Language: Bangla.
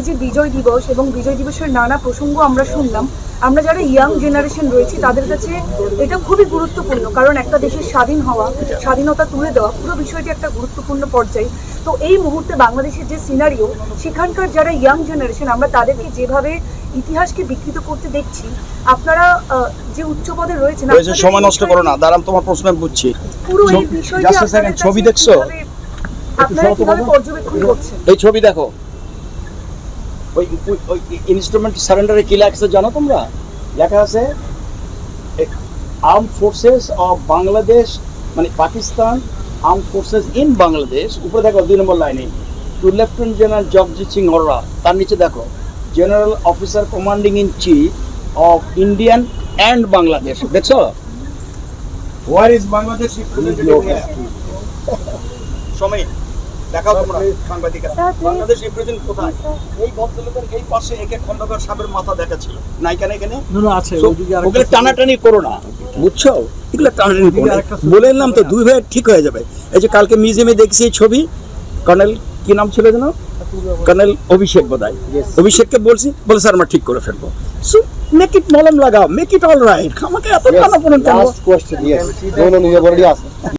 এই যে বিজয় দিবস এবং বিজয় দিবসের নানা প্রসঙ্গ আমরা শুনলাম আমরা যারা ইয়াং জেনারেশন রয়েছি তাদের কাছে এটা খুবই গুরুত্বপূর্ণ। কারণ একটা দেশের স্বাধীন হওয়া স্বাধীনতা তুলে দেওয়া পুরো বিষয়টি একটা গুরুত্বপূর্ণ পর্যায়ে। তো এই মুহূর্তে বাংলাদেশের যে সিনারিও সেখানকার যারা ইয়াং জেনারেশন আমরা তাদেরকে যেভাবে ইতিহাসকে বিকৃত করতে দেখছি আপনারা যে উচ্চ পদে রয়েছেন সময় নষ্ট করো না। দাঁড়ান তোমার প্রশ্ন আমি বুঝছি। পুরো এই বিষয়টি ছবি দেখছ? আপনারা কীভাবে পর্যবেক্ষণ করছেন? এই ছবি দেখো। ওই ওই- ইনস্ট্রুমেন্ট সারেন্ডারে কি লেখা আছে জানো তোমরা? লেখা আছে আর্ম ফোর্সেস অফ বাংলাদেশ মানে Pakistan arm forces in Bangladesh উপরে দেখো দুই নম্বর লাইনে two lieutenant general Jagjit Singh Aurora তার নিচে দেখো general officer commanding in chief of Indian and Bangladesh দেখছ? Is Bangladesh? Represented সময় দেখাও তোমরা। সাংবাদিকেরা বাংলাদেশ রিপ্রেজেন্ট কোথায়? এই ভদ্রলোকের এই পাশে একে খন্দকার সাহেবের মাথা দেখা ছিল না এখানে? এখানে আছে। ওগুলো টানাটানি করো না। বুঝছ? এগুলো টানাটানি করো বলে এলাম তো দুই ভাই ঠিক হয়ে যাবে। এই যে কালকে মিউজিয়ামে দেখছি এই ছবি। কর্নেল কি নাম ছিল যেন? কর্নেল অভিষেক বোধহয়। অভিষেককে বলছি বলে স্যার আমরা ঠিক করে ফেলব। সো মেক ইট মলম লাগাও মেক ইট অল রাইট আমাকে এত টানা পড়েন কেন?